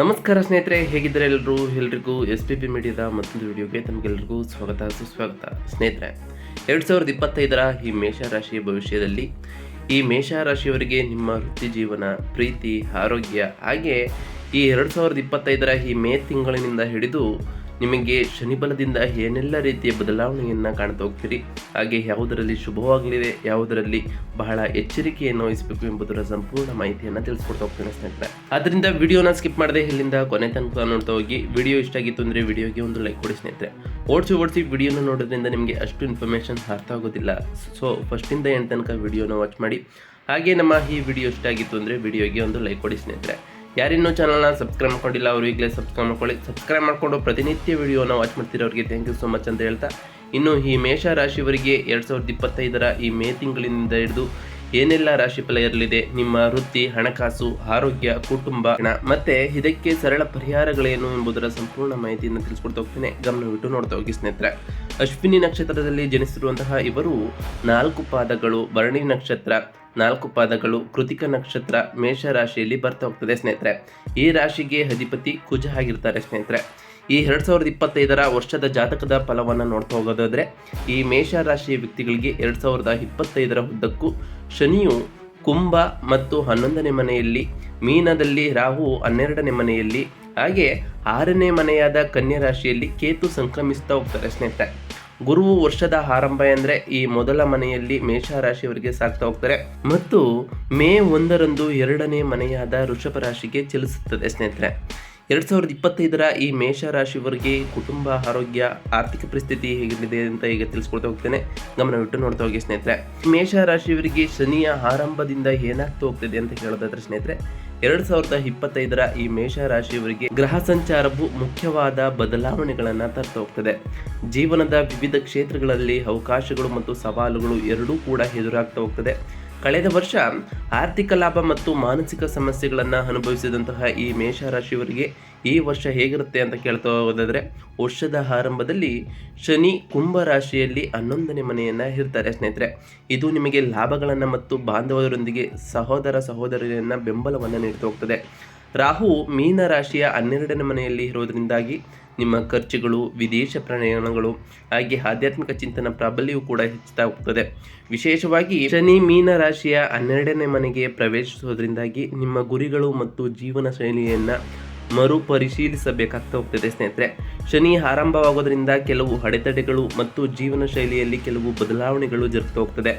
ನಮಸ್ಕಾರ ಸ್ನೇಹಿತರೆ, ಹೇಗಿದ್ದಾರೆ ಎಲ್ಲರೂ ಎಲ್ರಿಗೂ ಎಸ್ ಪಿ ಪಿ ಮೀಡಿಯಾದ ಮತ್ತೊಂದು ವಿಡಿಯೋಗೆ ತಮಗೆಲ್ಲರಿಗೂ ಸ್ವಾಗತ, ಸುಸ್ವಾಗತ. ಸ್ನೇಹಿತರೆ, ಎರಡು ಸಾವಿರದ ಇಪ್ಪತ್ತೈದರ ಈ ಮೇಷರಾಶಿಯ ಭವಿಷ್ಯದಲ್ಲಿ ಈ ಮೇಷರಾಶಿಯವರಿಗೆ ನಿಮ್ಮ ವೃತ್ತಿ ಜೀವನ, ಪ್ರೀತಿ, ಆರೋಗ್ಯ, ಹಾಗೆ ಈ ಎರಡು ಸಾವಿರದ ಇಪ್ಪತ್ತೈದರ ಈ ಮೇ ತಿಂಗಳಿನಿಂದ ಹಿಡಿದು ನಿಮಗೆ ಶನಿಬಲದಿಂದ ಏನೆಲ್ಲ ರೀತಿಯ ಬದಲಾವಣೆಯನ್ನು ಕಾಣ್ತಾ ಹೋಗ್ತೀರಿ? ಹಾಗೆ ಯಾವುದರಲ್ಲಿ ಶುಭವಾಗಲಿದೆ, ಯಾವುದರಲ್ಲಿ ಬಹಳ ಎಚ್ಚರಿಕೆಯನ್ನು ವಹಿಸಬೇಕು ಎಂಬುದರ ಸಂಪೂರ್ಣ ಮಾಹಿತಿಯನ್ನು ತಿಳಿಸ್ಕೊಡ್ತಾ ಹೋಗ್ತೀನಿ ಸ್ನೇಹಿತರೆ. ಆದ್ದರಿಂದ ವಿಡಿಯೋನ ಸ್ಕಿಪ್ ಮಾಡದೆ ಇಲ್ಲಿಂದ ಕೊನೆ ತನಕ ನೋಡ್ತಾ ಹೋಗಿ. ವಿಡಿಯೋ ಇಷ್ಟ ಆಗಿತ್ತು ಅಂದರೆ ವಿಡಿಯೋಗೆ ಒಂದು ಲೈಕ್ ಕೊಡಿ ಸ್ನೇಹಿತರೆ. ಓಡಿಸಿ ಓಡಿಸಿ ವಿಡಿಯೋನ ನೋಡೋದ್ರಿಂದ ನಿಮಗೆ ಅಷ್ಟು ಇನ್ಫಾರ್ಮೇಷನ್ ಅರ್ಥ ಆಗೋದಿಲ್ಲ. ಸೊ ಫಸ್ಟಿಂದ ಎಂಟು ತನಕ ವಿಡಿಯೋನ ವಾಚ್ ಮಾಡಿ. ಹಾಗೆ ನಮ್ಮ ಈ ವಿಡಿಯೋ ಇಷ್ಟ ಆಗಿತ್ತು ಅಂದರೆ ವಿಡಿಯೋಗೆ ಒಂದು ಲೈಕ್ ಕೊಡಿ ಸ್ನೇಹಿತರೆ. ಯಾರಿನ್ನೂ ಚಾನಲ್ನ ಸಬ್ಸ್ಕ್ರೈಬ್ ಮಾಡ್ಕೊಂಡಿಲ್ಲ ಅವರು ಈಗಲೇ ಸಬ್ಸ್ಕ್ರೈಬ್ ಮಾಡ್ಕೊಳ್ಳಿ. ಸಬ್ಸ್ಕ್ರೈಬ್ ಮಾಡಿಕೊಂಡು ಪ್ರತಿನಿತ್ಯ ವಿಡಿಯೋನ ವಾಚ್ ಮಾಡ್ತಿರೋರಿಗೆ ಥ್ಯಾಂಕ್ ಯು ಸೊ ಮಚ್ ಅಂತ ಹೇಳ್ತಾ, ಇನ್ನು ಈ ಮೇಷ ರಾಶಿಯವರಿಗೆ ಎರಡು ಸಾವಿರದ ಇಪ್ಪತ್ತೈದರ ಈ ಮೇ ತಿಂಗಳಿನಿಂದ ಹಿಡಿದು ಏನೆಲ್ಲ ರಾಶಿ ಫಲ ಇರಲಿದೆ ನಿಮ್ಮ ವೃತ್ತಿ, ಹಣಕಾಸು, ಆರೋಗ್ಯ, ಕುಟುಂಬ, ಹಣ. ಮತ್ತೆ ಇದಕ್ಕೆ ಸರಳ ಪರಿಹಾರಗಳೇನು ಎಂಬುದರ ಸಂಪೂರ್ಣ ಮಾಹಿತಿಯನ್ನು ತಿಳಿಸ್ಕೊಡ್ತಾ ಹೋಗ್ತೇನೆ. ಗಮನವಿಟ್ಟು ನೋಡ್ತಾ ಹೋಗಿ ಸ್ನೇಹಿತರೆ. ಅಶ್ವಿನಿ ನಕ್ಷತ್ರದಲ್ಲಿ ಜನಿಸಿರುವಂತಹ ಇವರು ನಾಲ್ಕು ಪಾದಗಳು, ಭರಣಿ ನಕ್ಷತ್ರ, ನಾಲ್ಕು ಪಾದಗಳು, ಕೃತಿಕ ನಕ್ಷತ್ರ ಮೇಷ ರಾಶಿಯಲ್ಲಿ ಬರ್ತಾ ಹೋಗ್ತದೆ ಸ್ನೇಹಿತರೆ. ಈ ರಾಶಿಗೆ ಅಧಿಪತಿ ಕುಜ ಆಗಿರ್ತಾರೆ ಸ್ನೇಹಿತರೆ. ಈ ಎರಡು ಸಾವಿರದ ಇಪ್ಪತ್ತೈದರ ವರ್ಷದ ಜಾತಕದ ಫಲವನ್ನು ನೋಡ್ತಾ ಹೋಗೋದಾದ್ರೆ, ಈ ಮೇಷ ರಾಶಿಯ ವ್ಯಕ್ತಿಗಳಿಗೆ ಎರಡು ಸಾವಿರದ ಇಪ್ಪತ್ತೈದರ ಉದ್ದಕ್ಕೂ ಶನಿಯು ಕುಂಭ ಮತ್ತು ಹನ್ನೊಂದನೇ ಮನೆಯಲ್ಲಿ, ಮೀನದಲ್ಲಿ ರಾಹು ಹನ್ನೆರಡನೇ ಮನೆಯಲ್ಲಿ, ಹಾಗೆ ಆರನೇ ಮನೆಯಾದ ಕನ್ಯಾ ರಾಶಿಯಲ್ಲಿ ಕೇತು ಸಂಕ್ರಮಿಸ್ತಾ ಹೋಗ್ತಾರೆ ಸ್ನೇಹಿತರೆ. ಗುರುವು ವರ್ಷದ ಆರಂಭ ಎಂದರೆ ಈ ಮೊದಲ ಮನೆಯಲ್ಲಿ ಮೇಷ ರಾಶಿಯವರಿಗೆ ಸಾಕ್ತಾ ಹೋಗ್ತಾರೆ. ಮತ್ತು ಮೇ ಒಂದರಂದು ಎರಡನೇ ಮನೆಯಾದ ವೃಷಭ ರಾಶಿಗೆ ಚಲಿಸುತ್ತದೆ ಸ್ನೇಹಿತರೆ. ಎರಡು ಸಾವಿರದ ಇಪ್ಪತ್ತೈದರ ಈ ಮೇಷ ರಾಶಿಯವರಿಗೆ ಕುಟುಂಬ, ಆರೋಗ್ಯ, ಆರ್ಥಿಕ ಪರಿಸ್ಥಿತಿ ಹೇಗಿದೆ ಅಂತ ಈಗ ತಿಳಿಸ್ಕೊಡ್ತಾ ಹೋಗ್ತೇನೆ. ಗಮನವಿಟ್ಟು ನೋಡ್ತಾ ಹೋಗಿ ಸ್ನೇಹಿತರೆ. ಮೇಷ ರಾಶಿಯವರಿಗೆ ಶನಿಯ ಆರಂಭದಿಂದ ಏನಾಗ್ತಾ ಹೋಗ್ತಿದೆ ಅಂತ ಹೇಳೋದಾದ್ರೆ ಸ್ನೇಹಿತರೆ, ಎರಡು ಸಾವಿರದ ಇಪ್ಪತ್ತೈದರ ಈ ಮೇಷ ರಾಶಿಯವರಿಗೆ ಗ್ರಹ ಸಂಚಾರವು ಮುಖ್ಯವಾದ ಬದಲಾವಣೆಗಳನ್ನು ತರ್ತಾ ಹೋಗ್ತದೆ. ಜೀವನದ ವಿವಿಧ ಕ್ಷೇತ್ರಗಳಲ್ಲಿ ಅವಕಾಶಗಳು ಮತ್ತು ಸವಾಲುಗಳು ಎರಡೂ ಕೂಡ ಎದುರಾಗ್ತಾ ಹೋಗ್ತದೆ. ಕಳೆದ ವರ್ಷ ಆರ್ಥಿಕ ಲಾಭ ಮತ್ತು ಮಾನಸಿಕ ಸಮಸ್ಯೆಗಳನ್ನು ಅನುಭವಿಸಿದಂತಹ ಈ ಮೇಷರಾಶಿಯವರಿಗೆ ಈ ವರ್ಷ ಹೇಗಿರುತ್ತೆ ಅಂತ ಕೇಳ್ತಾ ಹೋದಾದರೆ, ವರ್ಷದ ಆರಂಭದಲ್ಲಿ ಶನಿ ಕುಂಭ ರಾಶಿಯಲ್ಲಿ ಹನ್ನೊಂದನೇ ಮನೆಯನ್ನು ಇರ್ತಾರೆ ಸ್ನೇಹಿತರೆ. ಇದು ನಿಮಗೆ ಲಾಭಗಳನ್ನು ಮತ್ತು ಬಾಂಧವರೊಂದಿಗೆ ಸಹೋದರ ಸಹೋದರಿಯನ್ನು ಬೆಂಬಲವನ್ನು ನೀಡ್ತಾ ಹೋಗ್ತದೆ. ರಾಹು ಮೀನ ರಾಶಿಯ ಹನ್ನೆರಡನೇ ಮನೆಯಲ್ಲಿ ಇರೋದ್ರಿಂದಾಗಿ ನಿಮ್ಮ ಖರ್ಚುಗಳು, ವಿದೇಶ ಪ್ರಯಾಣಗಳು ಹಾಗೆ ಆಧ್ಯಾತ್ಮಿಕ ಚಿಂತನ ಪ್ರಾಬಲ್ಯವು ಕೂಡ ಹೆಚ್ಚುತ್ತಾ ಹೋಗ್ತದೆ ವಿಶೇಷವಾಗಿ ಶನಿ ಮೀನ ರಾಶಿಯ ಹನ್ನೆರಡನೇ ಮನೆಗೆ ಪ್ರವೇಶಿಸೋದ್ರಿಂದಾಗಿ ನಿಮ್ಮ ಗುರಿಗಳು ಮತ್ತು ಜೀವನ ಶೈಲಿಯನ್ನು ಮರುಪರಿಶೀಲಿಸಬೇಕಾಗ್ತಾ ಹೋಗ್ತದೆ ಸ್ನೇಹಿತರೆ. ಶನಿ ಆರಂಭವಾಗೋದ್ರಿಂದ ಕೆಲವು ಅಡೆತಡೆಗಳು ಮತ್ತು ಜೀವನ ಶೈಲಿಯಲ್ಲಿ ಕೆಲವು ಬದಲಾವಣೆಗಳು ಜರುಗ್ತಾ ಹೋಗ್ತದೆ.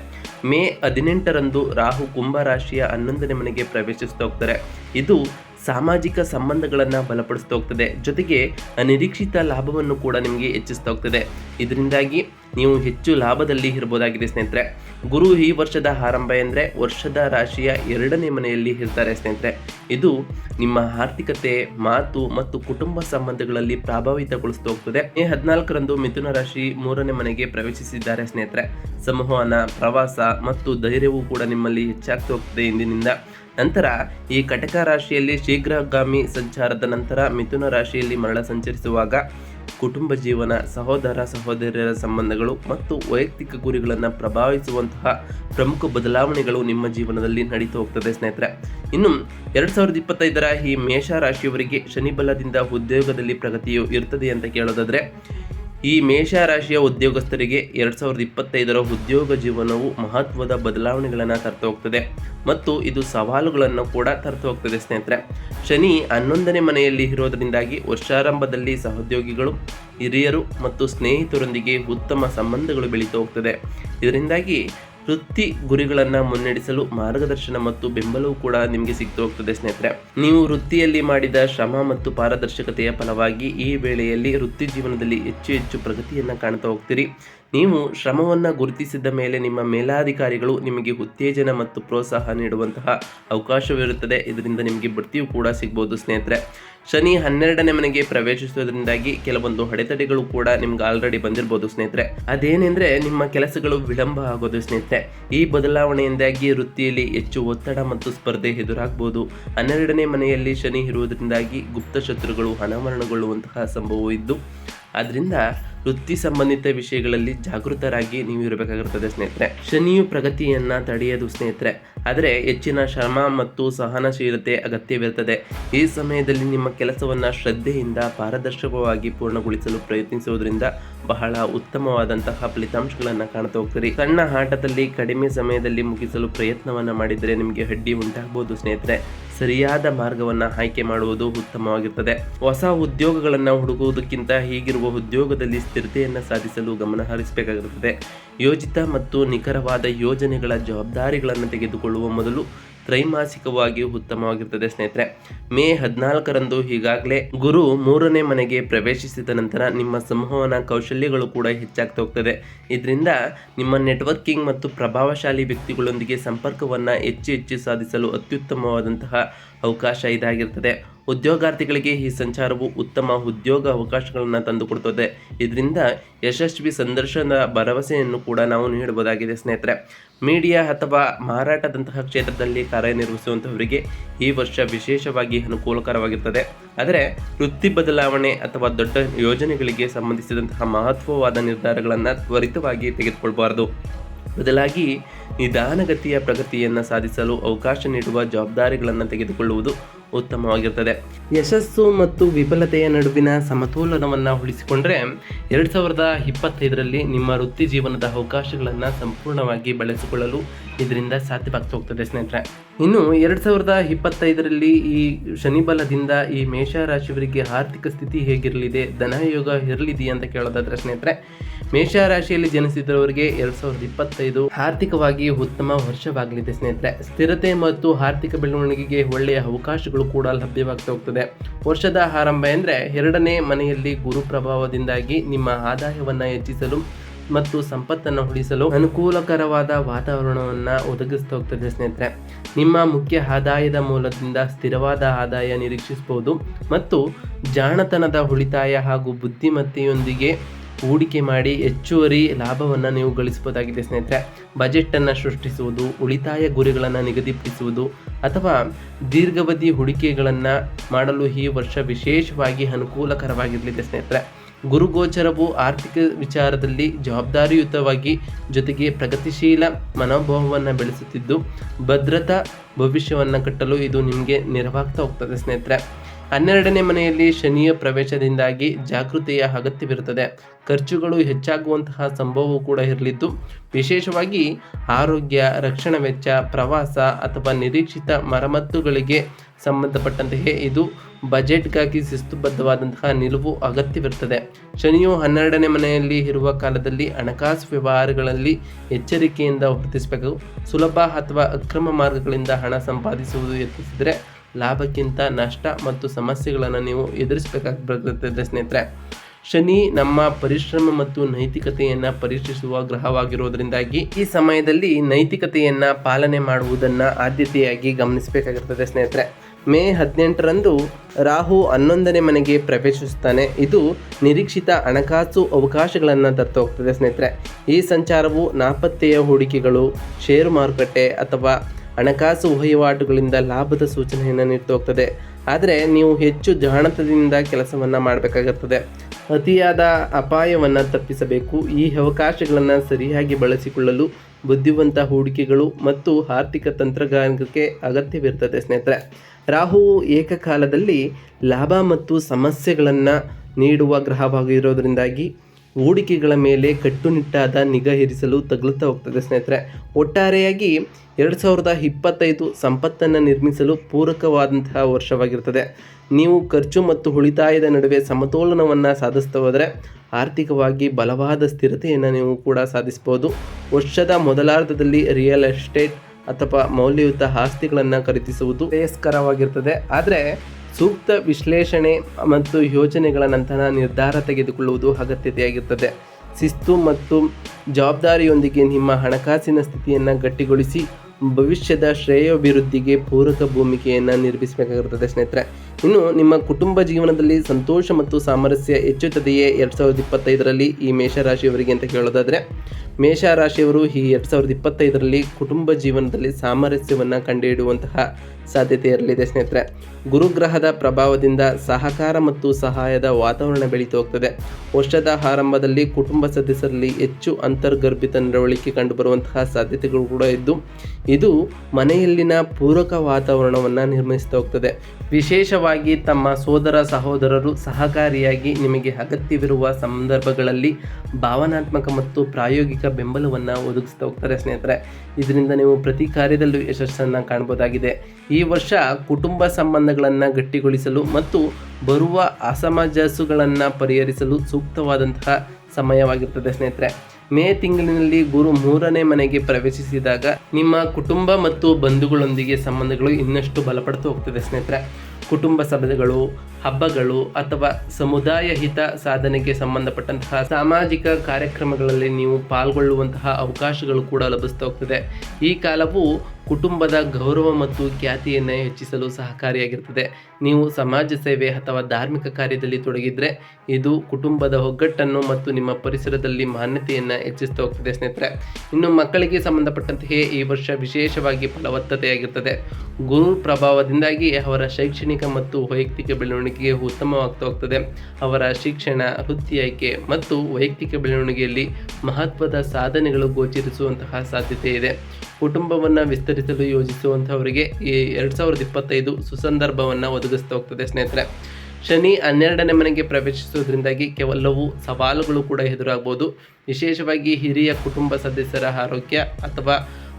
ಮೇ ಹದಿನೆಂಟರಂದು ರಾಹು ಕುಂಭ ರಾಶಿಯ ಹನ್ನೊಂದನೇ ಮನೆಗೆ ಪ್ರವೇಶಿಸ್ತಾ ಹೋಗ್ತಾರೆ. ಇದು ಸಾಮಾಜಿಕ ಸಂಬಂಧಗಳನ್ನು ಬಲಪಡಿಸ್ತಾ ಹೋಗ್ತದೆ. ಜೊತೆಗೆ ಅನಿರೀಕ್ಷಿತ ಲಾಭವನ್ನು ಕೂಡ ನಿಮಗೆ ಹೆಚ್ಚಿಸ್ತಾ ಹೋಗ್ತದೆ. ಇದರಿಂದಾಗಿ ನೀವು ಹೆಚ್ಚು ಲಾಭದಲ್ಲಿ ಇರ್ಬೋದಾಗಿದೆ ಸ್ನೇಹಿತರೆ. ಗುರು ಈ ವರ್ಷದ ಆರಂಭ ಎಂದರೆ ವರ್ಷದ ರಾಶಿಯ ಎರಡನೇ ಮನೆಯಲ್ಲಿ ಇರ್ತಾರೆ ಸ್ನೇಹಿತರೆ. ಇದು ನಿಮ್ಮ ಆರ್ಥಿಕತೆ, ಮಾತು ಮತ್ತು ಕುಟುಂಬ ಸಂಬಂಧಗಳಲ್ಲಿ ಪ್ರಭಾವಿತಗೊಳಿಸ್ತಾ ಹೋಗ್ತದೆ. ಮೇ ಹದಿನಾಲ್ಕರಂದು ಮಿಥುನ ರಾಶಿ ಮೂರನೇ ಮನೆಗೆ ಪ್ರವೇಶಿಸಿದ್ದಾರೆ ಸ್ನೇಹಿತರೆ. ಸಂವಹನ, ಪ್ರವಾಸ ಮತ್ತು ಧೈರ್ಯವು ಕೂಡ ನಿಮ್ಮಲ್ಲಿ ಹೆಚ್ಚಾಗ್ತಾ ಹೋಗ್ತದೆ ಇಂದಿನಿಂದ. ನಂತರ ಈ ಕಟಕ ರಾಶಿಯಲ್ಲಿ ಶೀಘ್ರಗಾಮಿ ಸಂಚಾರದ ನಂತರ ಮಿಥುನ ರಾಶಿಯಲ್ಲಿ ಮರಳ ಸಂಚರಿಸುವಾಗ ಕುಟುಂಬ ಜೀವನ, ಸಹೋದರ, ಸಹೋದರಿಯರ ಸಂಬಂಧಗಳು ಮತ್ತು ವೈಯಕ್ತಿಕ ಗುರಿಗಳನ್ನು ಪ್ರಭಾವಿಸುವಂತಹ ಪ್ರಮುಖ ಬದಲಾವಣೆಗಳು ನಿಮ್ಮ ಜೀವನದಲ್ಲಿ ನಡೀತಾ ಹೋಗ್ತದೆ ಸ್ನೇಹಿತರೆ. ಇನ್ನು ಎರಡು ಸಾವಿರದ ಇಪ್ಪತ್ತೈದರ ಈ ಮೇಷ ರಾಶಿಯವರಿಗೆ ಶನಿಬಲದಿಂದ ಉದ್ಯೋಗದಲ್ಲಿ ಪ್ರಗತಿಯು ಇರ್ತದೆ ಅಂತ ಕೇಳೋದಾದ್ರೆ ಈ ಮೇಷ ರಾಶಿಯ ಉದ್ಯೋಗಸ್ಥರಿಗೆ ಎರಡು ಸಾವಿರದ ಇಪ್ಪತ್ತೈದರ ಉದ್ಯೋಗ ಜೀವನವು ಮಹತ್ವದ ಬದಲಾವಣೆಗಳನ್ನು ತರ್ತು ಹೋಗ್ತದೆ ಮತ್ತು ಇದು ಸವಾಲುಗಳನ್ನು ಕೂಡ ತರ್ತು ಹೋಗ್ತದೆ ಸ್ನೇಹಿತರೆ. ಶನಿ ಹನ್ನೊಂದನೇ ಮನೆಯಲ್ಲಿ ಇರೋದರಿಂದಾಗಿ ವರ್ಷಾರಂಭದಲ್ಲಿ ಸಹೋದ್ಯೋಗಿಗಳು, ಹಿರಿಯರು ಮತ್ತು ಸ್ನೇಹಿತರೊಂದಿಗೆ ಉತ್ತಮ ಸಂಬಂಧಗಳು ಬೆಳೀತಾ ಹೋಗ್ತದೆ ಇದರಿಂದಾಗಿ ವೃತ್ತಿ ಗುರಿಗಳನ್ನು ಮುನ್ನಡೆಸಲು ಮಾರ್ಗದರ್ಶನ ಮತ್ತು ಬೆಂಬಲವೂ ಕೂಡ ನಿಮಗೆ ಸಿಗ್ತಾ ಹೋಗ್ತದೆ ಸ್ನೇಹಿತರೆ. ನೀವು ವೃತ್ತಿಯಲ್ಲಿ ಮಾಡಿದ ಶ್ರಮ ಮತ್ತು ಪಾರದರ್ಶಕತೆಯ ಫಲವಾಗಿ ಈ ವೇಳೆಯಲ್ಲಿ ವೃತ್ತಿ ಜೀವನದಲ್ಲಿ ಹೆಚ್ಚು ಹೆಚ್ಚು ಪ್ರಗತಿಯನ್ನು ಕಾಣ್ತಾ ಹೋಗ್ತೀರಿ. ನೀವು ಶ್ರಮವನ್ನು ಗುರುತಿಸಿದ ಮೇಲೆ ನಿಮ್ಮ ಮೇಲಾಧಿಕಾರಿಗಳು ನಿಮಗೆ ಉತ್ತೇಜನ ಮತ್ತು ಪ್ರೋತ್ಸಾಹ ನೀಡುವಂತಹ ಅವಕಾಶವಿರುತ್ತದೆ. ಇದರಿಂದ ನಿಮಗೆ ಬಡ್ತಿಯೂ ಕೂಡ ಸಿಗ್ಬೋದು ಸ್ನೇಹಿತರೆ. ಶನಿ ಹನ್ನೆರಡನೇ ಮನೆಗೆ ಪ್ರವೇಶಿಸುವುದರಿಂದಾಗಿ ಕೆಲವೊಂದು ಹೊಡೆತಡೆಗಳು ಕೂಡ ನಿಮ್ಗೆ ಆಲ್ರೆಡಿ ಬಂದಿರಬಹುದು ಸ್ನೇಹಿತರೆ. ಅದೇನೆಂದ್ರೆ ನಿಮ್ಮ ಕೆಲಸಗಳು ವಿಳಂಬ ಆಗೋದು ಸ್ನೇಹಿತರೆ. ಈ ಬದಲಾವಣೆಯಿಂದಾಗಿ ವೃತ್ತಿಯಲ್ಲಿ ಹೆಚ್ಚು ಒತ್ತಡ ಮತ್ತು ಸ್ಪರ್ಧೆ ಎದುರಾಗಬಹುದು ಹನ್ನೆರಡನೇ ಮನೆಯಲ್ಲಿ ಶನಿ ಇರುವುದರಿಂದಾಗಿ ಗುಪ್ತ ಶತ್ರುಗಳು, ಅನಾವರಣಗೊಳ್ಳುವಂತಹ ಸಂಭವ ಇದ್ದು ಆದ್ರಿಂದ ವೃತ್ತಿ ಸಂಬಂಧಿತ ವಿಷಯಗಳಲ್ಲಿ ಜಾಗೃತರಾಗಿ ನೀವು ಇರಬೇಕಾಗಿರ್ತದೆ ಸ್ನೇಹಿತರೆ. ಶನಿಯು ಪ್ರಗತಿಯನ್ನ ತಡೆಯದು ಸ್ನೇಹಿತರೆ. ಆದರೆ ಹೆಚ್ಚಿನ ಶ್ರಮ ಮತ್ತು ಸಹನಶೀಲತೆ ಅಗತ್ಯವಿರುತ್ತದೆ. ಈ ಸಮಯದಲ್ಲಿ ನಿಮ್ಮ ಕೆಲಸವನ್ನು ಶ್ರದ್ಧೆಯಿಂದ ಪಾರದರ್ಶಕವಾಗಿ ಪೂರ್ಣಗೊಳಿಸಲು ಪ್ರಯತ್ನಿಸುವುದರಿಂದ ಬಹಳ ಉತ್ತಮವಾದಂತಹ ಫಲಿತಾಂಶಗಳನ್ನ ಕಾಣ್ತಾ ಹೋಗ್ತೀರಿ. ಸಣ್ಣ ಆಟದಲ್ಲಿ ಕಡಿಮೆ ಸಮಯದಲ್ಲಿ ಮುಗಿಸಲು ಪ್ರಯತ್ನವನ್ನ ಮಾಡಿದರೆ ನಿಮಗೆ ಹಡ್ಡಿ ಉಂಟಾಗಬಹುದು ಸ್ನೇಹಿತರೆ. ಸರಿಯಾದ ಮಾರ್ಗವನ್ನ ಆಯ್ಕೆ ಮಾಡುವುದು ಉತ್ತಮವಾಗಿರುತ್ತದೆ ಹೊಸ ಉದ್ಯೋಗಗಳನ್ನು ಹುಡುಕುವುದಕ್ಕಿಂತ ಹೀಗಿರುವ ಉದ್ಯೋಗದಲ್ಲಿ ಸ್ಥಿರತೆಯನ್ನು ಸಾಧಿಸಲು ಗಮನ ಹರಿಸಬೇಕಾಗಿರುತ್ತದೆ ಯೋಜಿತ ಮತ್ತು ನಿಖರವಾದ ಯೋಜನೆಗಳ ಜವಾಬ್ದಾರಿಗಳನ್ನು ತೆಗೆದುಕೊಳ್ಳುವ ಮೊದಲು ತ್ರೈಮಾಸಿಕವಾಗಿ ಉತ್ತಮವಾಗಿರುತ್ತದೆ, ಸ್ನೇಹಿತರೆ. ಮೇ ಹದಿನಾಲ್ಕರಂದು ಈಗಾಗಲೇ ಗುರು ಮೂರನೇ ಮನೆಗೆ ಪ್ರವೇಶಿಸಿದ ನಂತರ ನಿಮ್ಮ ಸಂವಹನ ಕೌಶಲ್ಯಗಳು ಕೂಡ ಹೆಚ್ಚಾಗ್ತಾ ಹೋಗ್ತದೆ. ಇದರಿಂದ ನಿಮ್ಮ ನೆಟ್ವರ್ಕಿಂಗ್ ಮತ್ತು ಪ್ರಭಾವಶಾಲಿ ವ್ಯಕ್ತಿಗಳೊಂದಿಗೆ ಸಂಪರ್ಕವನ್ನು ಹೆಚ್ಚು ಹೆಚ್ಚು ಸಾಧಿಸಲು ಅತ್ಯುತ್ತಮವಾದಂತಹ ಅವಕಾಶ ಇದಾಗಿರ್ತದೆ. ಉದ್ಯೋಗಾರ್ಥಿಗಳಿಗೆ ಈ ಸಂಚಾರವು ಉತ್ತಮ ಉದ್ಯೋಗ ಅವಕಾಶಗಳನ್ನು ತಂದುಕೊಡುತ್ತದೆ ಇದರಿಂದ ಯಶಸ್ವಿ ಸಂದರ್ಶನದ ಭರವಸೆಯನ್ನು ಕೂಡ ನಾವು ನೀಡಬಹುದಾಗಿದೆ ಸ್ನೇಹಿತರೆ. ಮೀಡಿಯಾ ಅಥವಾ ಮಾರಾಟದಂತಹ ಕ್ಷೇತ್ರದಲ್ಲಿ ಕಾರ್ಯನಿರ್ವಹಿಸುವಂಥವರಿಗೆ ಈ ವರ್ಷ ವಿಶೇಷವಾಗಿ ಅನುಕೂಲಕರವಾಗಿರುತ್ತದೆ ಆದರೆ ವೃತ್ತಿ ಬದಲಾವಣೆ ಅಥವಾ ದೊಡ್ಡ ಯೋಜನೆಗಳಿಗೆ ಸಂಬಂಧಿಸಿದಂತಹ ಮಹತ್ವವಾದ ನಿರ್ಧಾರಗಳನ್ನು ತ್ವರಿತವಾಗಿ ತೆಗೆದುಕೊಳ್ಬಾರ್ದು. ಬದಲಾಗಿ ನಿಧಾನಗತಿಯ ಪ್ರಗತಿಯನ್ನು ಸಾಧಿಸಲು ಅವಕಾಶ ನೀಡುವ ಜವಾಬ್ದಾರಿಗಳನ್ನು ತೆಗೆದುಕೊಳ್ಳುವುದು ಉತ್ತಮವಾಗಿರ್ತದೆ. ಯಶಸ್ಸು ಮತ್ತು ವಿಫಲತೆಯ ನಡುವಿನ ಸಮತೋಲನವನ್ನು ಉಳಿಸಿಕೊಂಡ್ರೆ ಎರಡು ಸಾವಿರದ ಇಪ್ಪತ್ತೈದರಲ್ಲಿ ನಿಮ್ಮ ವೃತ್ತಿ ಜೀವನದ ಅವಕಾಶಗಳನ್ನು ಸಂಪೂರ್ಣವಾಗಿ ಬಳಸಿಕೊಳ್ಳಲು ಇದರಿಂದ ಸಾಧ್ಯವಾಗ್ತಾ ಹೋಗ್ತದೆ ಸ್ನೇಹಿತರೆ. ಇನ್ನು ಎರಡು ಸಾವಿರದ ಇಪ್ಪತ್ತೈದರಲ್ಲಿ ಈ ಶನಿಬಲದಿಂದ ಈ ಮೇಷ ರಾಶಿಯವರಿಗೆ ಆರ್ಥಿಕ ಸ್ಥಿತಿ ಹೇಗಿರಲಿದೆ ಧನಯೋಗ ಇರಲಿದೆಯಾ ಅಂತ ಕೇಳೋದಾದ್ರೆ ಸ್ನೇಹಿತರೆ ಮೇಷ ರಾಶಿಯಲ್ಲಿ ಜನಿಸಿದವರಿಗೆ ಎರಡ್ ಸಾವಿರದ ಇಪ್ಪತ್ತೈದು ಆರ್ಥಿಕವಾಗಿ ಉತ್ತಮ ವರ್ಷವಾಗಲಿದೆ ಸ್ನೇಹಿತರೆ. ಸ್ಥಿರತೆ ಮತ್ತು ಆರ್ಥಿಕ ಬೆಳವಣಿಗೆಗೆ ಒಳ್ಳೆಯ ಅವಕಾಶಗಳು ಕೂಡ ಲಭ್ಯವಾಗ್ತಾ ಹೋಗ್ತದೆ. ವರ್ಷದ ಆರಂಭ ಎಂದ್ರೆ ಎರಡನೇ ಮನೆಯಲ್ಲಿ ಗುರು ಪ್ರಭಾವದಿಂದಾಗಿ ನಿಮ್ಮ ಆದಾಯವನ್ನ ಹೆಚ್ಚಿಸಲು ಮತ್ತು ಸಂಪತ್ತನ್ನು ಉಳಿಸಲು ಅನುಕೂಲಕರವಾದ ವಾತಾವರಣವನ್ನು ಒದಗಿಸ್ತಾ ಹೋಗ್ತದೆ ಸ್ನೇಹಿತರೆ. ನಿಮ್ಮ ಮುಖ್ಯ ಆದಾಯದ ಮೂಲದಿಂದ ಸ್ಥಿರವಾದ ಆದಾಯ ನಿರೀಕ್ಷಿಸಬಹುದು ಮತ್ತು ಜಾಣತನದ ಉಳಿತಾಯ ಹಾಗೂ ಬುದ್ಧಿಮತ್ತೆಯೊಂದಿಗೆ ಹೂಡಿಕೆ ಮಾಡಿ ಹೆಚ್ಚುವರಿ ಲಾಭವನ್ನು ನೀವು ಗಳಿಸಬಹುದಾಗಿದೆ ಸ್ನೇಹಿತರೆ. ಬಜೆಟನ್ನು ಸೃಷ್ಟಿಸುವುದು, ಉಳಿತಾಯ ಗುರಿಗಳನ್ನು ನಿಗದಿಪಡಿಸುವುದು, ಅಥವಾ ದೀರ್ಘಾವಧಿ ಹೂಡಿಕೆಗಳನ್ನು ಮಾಡಲು ಈ ವರ್ಷ ವಿಶೇಷವಾಗಿ ಅನುಕೂಲಕರವಾಗಿರಲಿದೆ ಸ್ನೇಹಿತರೆ. ಗುರುಗೋಚರವು ಆರ್ಥಿಕ ವಿಚಾರದಲ್ಲಿ ಜವಾಬ್ದಾರಿಯುತವಾಗಿ ಜೊತೆಗೆ ಪ್ರಗತಿಶೀಲ ಮನೋಭಾವವನ್ನು ಬೆಳೆಸುತ್ತಿದ್ದು, ಭದ್ರತಾ ಭವಿಷ್ಯವನ್ನು ಕಟ್ಟಲು ಇದು ನಿಮಗೆ ನೆರವಾಗ್ತಾ ಹೋಗ್ತದೆ ಸ್ನೇಹಿತರೆ. ಹನ್ನೆರಡನೇ ಮನೆಯಲ್ಲಿ ಶನಿಯ ಪ್ರವೇಶದಿಂದಾಗಿ ಜಾಗೃತಿಯ ಅಗತ್ಯವಿರುತ್ತದೆ. ಖರ್ಚುಗಳು ಹೆಚ್ಚಾಗುವಂತಹ ಸಂಭವವೂ ಕೂಡ ಇರಲಿದ್ದು, ವಿಶೇಷವಾಗಿ ಆರೋಗ್ಯ, ರಕ್ಷಣಾ ವೆಚ್ಚ, ಪ್ರವಾಸ ಅಥವಾ ನಿರೀಕ್ಷಿತ ಮರಮತ್ತುಗಳಿಗೆ ಸಂಬಂಧಪಟ್ಟಂತೆಯೇ ಇದು ಬಜೆಟ್ಗಾಗಿ ಶಿಸ್ತುಬದ್ಧವಾದಂತಹ ನಿಲುವು ಅಗತ್ಯವಿರುತ್ತದೆ. ಶನಿಯು ಹನ್ನೆರಡನೇ ಮನೆಯಲ್ಲಿ ಇರುವ ಕಾಲದಲ್ಲಿ ಹಣಕಾಸು ವ್ಯವಹಾರಗಳಲ್ಲಿ ಎಚ್ಚರಿಕೆಯಿಂದ ವರ್ತಿಸಬೇಕು. ಸುಲಭ ಅಥವಾ ಅಕ್ರಮ ಮಾರ್ಗಗಳಿಂದ ಹಣ ಸಂಪಾದಿಸುವುದು ಯತ್ನಿಸಿದರೆ ಲಾಭಕ್ಕಿಂತ ನಷ್ಟ ಮತ್ತು ಸಮಸ್ಯೆಗಳನ್ನು ನೀವು ಎದುರಿಸಬೇಕಾಗಿರುತ್ತದೆ ಸ್ನೇಹಿತರೆ. ಶನಿ ನಮ್ಮ ಪರಿಶ್ರಮ ಮತ್ತು ನೈತಿಕತೆಯನ್ನು ಪರೀಕ್ಷಿಸುವ ಗ್ರಹವಾಗಿರುವುದರಿಂದಾಗಿ ಈ ಸಮಯದಲ್ಲಿ ನೈತಿಕತೆಯನ್ನು ಪಾಲನೆ ಮಾಡುವುದನ್ನು ಆದ್ಯತೆಯಾಗಿ ಗಮನಿಸಬೇಕಾಗಿರ್ತದೆ ಸ್ನೇಹಿತರೆ. ಮೇ ಹದಿನೆಂಟರಂದು ರಾಹು ಹನ್ನೊಂದನೇ ಮನೆಗೆ ಪ್ರವೇಶಿಸುತ್ತಾನೆ. ಇದು ನಿರೀಕ್ಷಿತ ಹಣಕಾಸು ಅವಕಾಶಗಳನ್ನು ತರ್ತಾ ಹೋಗ್ತದೆ ಸ್ನೇಹಿತರೆ. ಈ ಸಂಚಾರವು ನಾಪತ್ತೆಯ ಹೂಡಿಕೆಗಳು, ಷೇರು ಮಾರುಕಟ್ಟೆ ಅಥವಾ ಹಣಕಾಸು ವಹಿವಾಟುಗಳಿಂದ ಲಾಭದ ಸೂಚನೆಯನ್ನು ನೀಡ್ತಾ ಹೋಗ್ತದೆ. ಆದರೆ ನೀವು ಹೆಚ್ಚು ಜಾಣತದಿಂದ ಕೆಲಸವನ್ನು ಮಾಡಬೇಕಾಗುತ್ತದೆ. ಅತಿಯಾದ ಅಪಾಯವನ್ನು ತಪ್ಪಿಸಬೇಕು. ಈ ಅವಕಾಶಗಳನ್ನು ಸರಿಯಾಗಿ ಬಳಸಿಕೊಳ್ಳಲು ಬುದ್ಧಿವಂತ ಹೂಡಿಕೆಗಳು ಮತ್ತು ಆರ್ಥಿಕ ತಂತ್ರಜ್ಞಾನಕ್ಕೆ ಅಗತ್ಯವಿರ್ತದೆ ಸ್ನೇಹಿತರೆ. ರಾಹು ಏಕಕಾಲದಲ್ಲಿ ಲಾಭ ಮತ್ತು ಸಮಸ್ಯೆಗಳನ್ನು ನೀಡುವ ಗ್ರಹವಾಗಿರೋದರಿಂದಾಗಿ ಹೂಡಿಕೆಗಳ ಮೇಲೆ ಕಟ್ಟುನಿಟ್ಟಾದ ನಿಗಾ ಇರಿಸಲು ತಗುಲುತ್ತಾ ಹೋಗ್ತದೆ ಸ್ನೇಹಿತರೆ. ಒಟ್ಟಾರೆಯಾಗಿ ಎರಡು ಸಾವಿರದ ಇಪ್ಪತ್ತೈದು ಸಂಪತ್ತನ್ನು ನಿರ್ಮಿಸಲು ಪೂರಕವಾದಂತಹ ವರ್ಷವಾಗಿರ್ತದೆ. ನೀವು ಖರ್ಚು ಮತ್ತು ಉಳಿತಾಯದ ನಡುವೆ ಸಮತೋಲನವನ್ನು ಸಾಧಿಸ್ತಾ ಹೋದರೆ ಆರ್ಥಿಕವಾಗಿ ಬಲವಾದ ಸ್ಥಿರತೆಯನ್ನು ನೀವು ಕೂಡ ಸಾಧಿಸ್ಬೋದು. ವರ್ಷದ ಮೊದಲಾರ್ಧದಲ್ಲಿ ರಿಯಲ್ ಎಸ್ಟೇಟ್ ಅಥವಾ ಮೌಲ್ಯಯುತ ಆಸ್ತಿಗಳನ್ನು ಖರೀದಿಸುವುದು ಶ್ರೇಯಸ್ಕರವಾಗಿರ್ತದೆ ಆದರೆ ಸೂಕ್ತ ವಿಶ್ಲೇಷಣೆ ಮತ್ತು ಯೋಜನೆಗಳ ನಂತರ ನಿರ್ಧಾರ ತೆಗೆದುಕೊಳ್ಳುವುದು ಅಗತ್ಯತೆಯಾಗಿರುತ್ತದೆ. ಶಿಸ್ತು ಮತ್ತು ಜವಾಬ್ದಾರಿಯೊಂದಿಗೆ ನಿಮ್ಮ ಹಣಕಾಸಿನ ಸ್ಥಿತಿಯನ್ನು ಗಟ್ಟಿಗೊಳಿಸಿ, ಭವಿಷ್ಯದ ಶ್ರೇಯೋಭಿವೃದ್ಧಿಗೆ ಪೂರಕ ಭೂಮಿಕೆಯನ್ನು ನಿರ್ಮಿಸಬೇಕಾಗಿರುತ್ತದೆ ಸ್ನೇಹಿತರೆ. ಇನ್ನು ನಿಮ್ಮ ಕುಟುಂಬ ಜೀವನದಲ್ಲಿ ಸಂತೋಷ ಮತ್ತು ಸಾಮರಸ್ಯ ಹೆಚ್ಚುತ್ತದೆಯೇ? ಎರಡು ಸಾವಿರದ ಇಪ್ಪತ್ತೈದರಲ್ಲಿ ಈ ಮೇಷರಾಶಿಯವರಿಗೆ ಅಂತ ಕೇಳೋದಾದರೆ, ಮೇಷರಾಶಿಯವರು ಈ ಎರಡು ಸಾವಿರದ ಇಪ್ಪತ್ತೈದರಲ್ಲಿ ಕುಟುಂಬ ಜೀವನದಲ್ಲಿ ಸಾಮರಸ್ಯವನ್ನು ಕಂಡುಹಿಡುವಂತಹ ಸಾಧ್ಯತೆ ಇರಲಿದೆ ಸ್ನೇಹಿತರೆ. ಗುರುಗ್ರಹದ ಪ್ರಭಾವದಿಂದ ಸಹಕಾರ ಮತ್ತು ಸಹಾಯದ ವಾತಾವರಣ ಬೆಳೀತು ಹೋಗ್ತದೆ. ವರ್ಷದ ಆರಂಭದಲ್ಲಿ ಕುಟುಂಬ ಸದಸ್ಯರಲ್ಲಿ ಹೆಚ್ಚು ಅಂತರ್ಗರ್ಭಿತ ನಡವಳಿಕೆ ಕಂಡುಬರುವಂತಹ ಸಾಧ್ಯತೆಗಳು ಕೂಡ ಇದ್ದು, ಇದು ಮನೆಯಲ್ಲಿನ ಪೂರಕ ವಾತಾವರಣವನ್ನು ನಿರ್ಮಿಸ್ತಾ ಹೋಗ್ತದೆ. ವಿಶೇಷವಾಗಿ ತಮ್ಮ ಸೋದರ ಸಹೋದರರು ಸಹಕಾರಿಯಾಗಿ ನಿಮಗೆ ಅಗತ್ಯವಿರುವ ಸಂದರ್ಭಗಳಲ್ಲಿ ಭಾವನಾತ್ಮಕ ಮತ್ತು ಪ್ರಾಯೋಗಿಕ ಬೆಂಬಲವನ್ನು ಒದಗಿಸ್ತಾ ಹೋಗ್ತಾರೆ ಸ್ನೇಹಿತರೆ. ಇದರಿಂದ ನೀವು ಪ್ರತಿ ಕಾರ್ಯದಲ್ಲೂ ಯಶಸ್ಸನ್ನು ಕಾಣ್ಬೋದಾಗಿದೆ. ಈ ವರ್ಷ ಕುಟುಂಬ ಸಂಬಂಧಗಳನ್ನು ಗಟ್ಟಿಗೊಳಿಸಲು ಮತ್ತು ಬರುವ ಅಸಮಂಜಸಗಳನ್ನು ಪರಿಹರಿಸಲು ಸೂಕ್ತವಾದಂತಹ ಸಮಯವಾಗಿರ್ತದೆ ಸ್ನೇಹಿತರೆ. ಮೇ ತಿಂಗಳಿನಲ್ಲಿ ಗುರು ಮೂರನೇ ಮನೆಗೆ ಪ್ರವೇಶಿಸಿದಾಗ ನಿಮ್ಮ ಕುಟುಂಬ ಮತ್ತು ಬಂಧುಗಳೊಂದಿಗೆ ಸಂಬಂಧಗಳು ಇನ್ನಷ್ಟು ಬಲಪಡ್ತಾ ಹೋಗ್ತದೆ ಸ್ನೇಹಿತರೆ. ಕುಟುಂಬ ಸಭೆಗಳು, ಹಬ್ಬಗಳು ಅಥವಾ ಸಮುದಾಯ ಹಿತ ಸಾಧನೆಗೆ ಸಂಬಂಧಪಟ್ಟಂತಹ ಸಾಮಾಜಿಕ ಕಾರ್ಯಕ್ರಮಗಳಲ್ಲಿ ನೀವು ಪಾಲ್ಗೊಳ್ಳುವಂತಹ ಅವಕಾಶಗಳು ಕೂಡ ಲಭಿಸ್ತಾ ಹೋಗ್ತದೆ. ಈ ಕಾಲವು ಕುಟುಂಬದ ಗೌರವ ಮತ್ತು ಖ್ಯಾತಿಯನ್ನು ಹೆಚ್ಚಿಸಲು ಸಹಕಾರಿಯಾಗಿರ್ತದೆ. ನೀವು ಸಮಾಜ ಸೇವೆ ಅಥವಾ ಧಾರ್ಮಿಕ ಕಾರ್ಯದಲ್ಲಿ ತೊಡಗಿದರೆ ಇದು ಕುಟುಂಬದ ಒಗ್ಗಟ್ಟನ್ನು ಮತ್ತು ನಿಮ್ಮ ಪರಿಸರದಲ್ಲಿ ಮಾನ್ಯತೆಯನ್ನು ಹೆಚ್ಚಿಸ್ತಾ ಹೋಗ್ತದೆ ಸ್ನೇಹಿತರೆ. ಇನ್ನು ಮಕ್ಕಳಿಗೆ ಸಂಬಂಧಪಟ್ಟಂತೆಯೇ ಈ ವರ್ಷ ವಿಶೇಷವಾಗಿ ಫಲವತ್ತತೆಯಾಗಿರ್ತದೆ. ಗುರು ಪ್ರಭಾವದಿಂದಾಗಿ ಅವರ ಶೈಕ್ಷಣಿಕ ಮತ್ತು ವೈಯಕ್ತಿಕ ಬೆಳವಣಿಗೆಗೆ ಉತ್ತಮವಾಗ್ತಾ ಹೋಗ್ತದೆ. ಅವರ ಶಿಕ್ಷಣ, ವೃತ್ತಿ ಆಯ್ಕೆ ಮತ್ತು ವೈಯಕ್ತಿಕ ಬೆಳವಣಿಗೆಯಲ್ಲಿ ಮಹತ್ವದ ಸಾಧನೆಗಳು ಗೋಚರಿಸುವಂತಹ ಸಾಧ್ಯತೆ ಇದೆ. ಕುಟುಂಬವನ್ನು ವಿಸ್ತರಿಸಲು ಯೋಜಿಸುವಂಥವರಿಗೆ ಈ ಎರಡು ಸಾವಿರದ ಇಪ್ಪತ್ತೈದು ಸುಸಂದರ್ಭವನ್ನು ಒದಗಿಸ್ತಾ ಹೋಗ್ತದೆ ಸ್ನೇಹಿತರೆ. ಶನಿ ಹನ್ನೆರಡನೇ ಮನೆಗೆ ಪ್ರವೇಶಿಸುವುದರಿಂದಾಗಿ ಕೆಲವು ಸವಾಲುಗಳು ಕೂಡ ಎದುರಾಗಬಹುದು ವಿಶೇಷವಾಗಿ ಹಿರಿಯ ಕುಟುಂಬ ಸದಸ್ಯರ ಆರೋಗ್ಯ ಅಥವಾ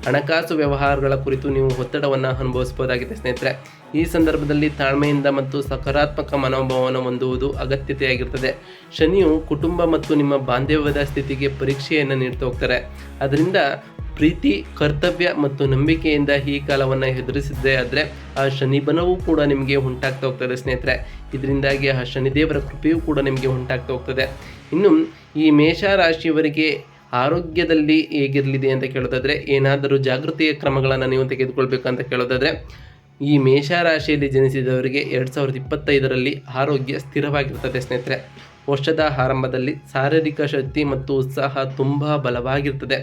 ಹಣಕಾಸು ವ್ಯವಹಾರಗಳ ಕುರಿತು ನೀವು ಒತ್ತಡವನ್ನು ಅನುಭವಿಸಬಹುದಾಗಿದೆ ಸ್ನೇಹಿತರೆ. ಈ ಸಂದರ್ಭದಲ್ಲಿ ತಾಳ್ಮೆಯಿಂದ ಮತ್ತು ಸಕಾರಾತ್ಮಕ ಮನೋಭಾವವನ್ನು ಹೊಂದುವುದು ಅಗತ್ಯತೆಯಾಗಿರ್ತದೆ. ಶನಿಯು ಕುಟುಂಬ ಮತ್ತು ನಿಮ್ಮ ಬಾಂಧವ್ಯದ ಸ್ಥಿತಿಗೆ ಪರೀಕ್ಷೆಯನ್ನು ನೀಡ್ತಾ ಹೋಗ್ತಾರೆ. ಅದರಿಂದ ಪ್ರೀತಿ, ಕರ್ತವ್ಯ ಮತ್ತು ನಂಬಿಕೆಯಿಂದ ಈ ಕಾಲವನ್ನು ಎದುರಿಸಿದ್ದೇ ಆದರೆ ಆ ಶನಿ ಕೂಡ ನಿಮಗೆ ಉಂಟಾಗ್ತಾ ಹೋಗ್ತದೆ ಸ್ನೇಹಿತರೆ. ಇದರಿಂದಾಗಿ ಆ ಶನಿದೇವರ ಕೃಪೆಯೂ ಕೂಡ ನಿಮಗೆ ಉಂಟಾಗ್ತಾ ಹೋಗ್ತದೆ. ಇನ್ನು ಈ ಮೇಷ ರಾಶಿಯವರಿಗೆ ಆರೋಗ್ಯದಲ್ಲಿ ಹೇಗಿರಲಿದೆ ಅಂತ ಕೇಳೋದಾದರೆ ಏನಾದರೂ ಜಾಗೃತಿಯ ಕ್ರಮಗಳನ್ನು ನೀವು ತೆಗೆದುಕೊಳ್ಬೇಕಂತ ಕೇಳೋದಾದರೆ ಈ ಮೇಷ ರಾಶಿಯಲ್ಲಿ ಜನಿಸಿದವರಿಗೆ ಎರಡು ಸಾವಿರದ ಇಪ್ಪತ್ತೈದರಲ್ಲಿ ಆರೋಗ್ಯ ಸ್ಥಿರವಾಗಿರ್ತದೆ ಸ್ನೇಹಿತರೆ. ವರ್ಷದ ಆರಂಭದಲ್ಲಿ ಶಾರೀರಿಕ ಶಕ್ತಿ ಮತ್ತು ಉತ್ಸಾಹ ತುಂಬ ಬಲವಾಗಿರ್ತದೆ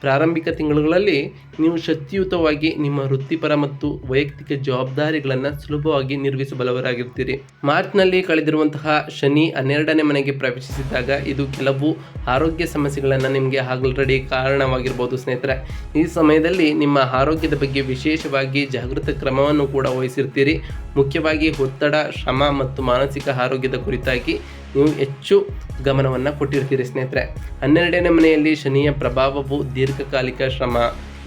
ಪ್ರಾರಂಭಿಕ ತಿಂಗಳುಗಳಲ್ಲಿ ನೀವು ಶಕ್ತಿಯುತವಾಗಿ ನಿಮ್ಮ ವೃತ್ತಿಪರ ಮತ್ತು ವೈಯಕ್ತಿಕ ಜವಾಬ್ದಾರಿಗಳನ್ನು ಸುಲಭವಾಗಿ ನಿರ್ವಹಿಸಬಲ್ಲವರಾಗಿರ್ತೀರಿ. ಮಾರ್ಚ್ನಲ್ಲಿ ಕಳೆದಿರುವಂತಹ ಶನಿ ಹನ್ನೆರಡನೇ ಮನೆಗೆ ಪ್ರವೇಶಿಸಿದಾಗ ಇದು ಕೆಲವು ಆರೋಗ್ಯ ಸಮಸ್ಯೆಗಳನ್ನು ನಿಮಗೆ ಆಲ್ರೆಡಿ ಕಾರಣವಾಗಿರ್ಬೋದು ಸ್ನೇಹಿತರೆ. ಈ ಸಮಯದಲ್ಲಿ ನಿಮ್ಮ ಆರೋಗ್ಯದ ಬಗ್ಗೆ ವಿಶೇಷವಾಗಿ ಜಾಗೃತ ಕ್ರಮವನ್ನು ಕೂಡ ವಹಿಸಿರ್ತೀರಿ. ಮುಖ್ಯವಾಗಿ ಒತ್ತಡ, ಶ್ರಮ ಮತ್ತು ಮಾನಸಿಕ ಆರೋಗ್ಯದ ಕುರಿತಾಗಿ ನೀವು ಹೆಚ್ಚು ಗಮನವನ್ನು ಕೊಟ್ಟಿರ್ತೀರಿ ಸ್ನೇಹಿತರೆ. ಹನ್ನೆರಡನೇ ಮನೆಯಲ್ಲಿ ಶನಿಯ ಪ್ರಭಾವವು ದೀರ್ಘಕಾಲಿಕ ಶ್ರಮ.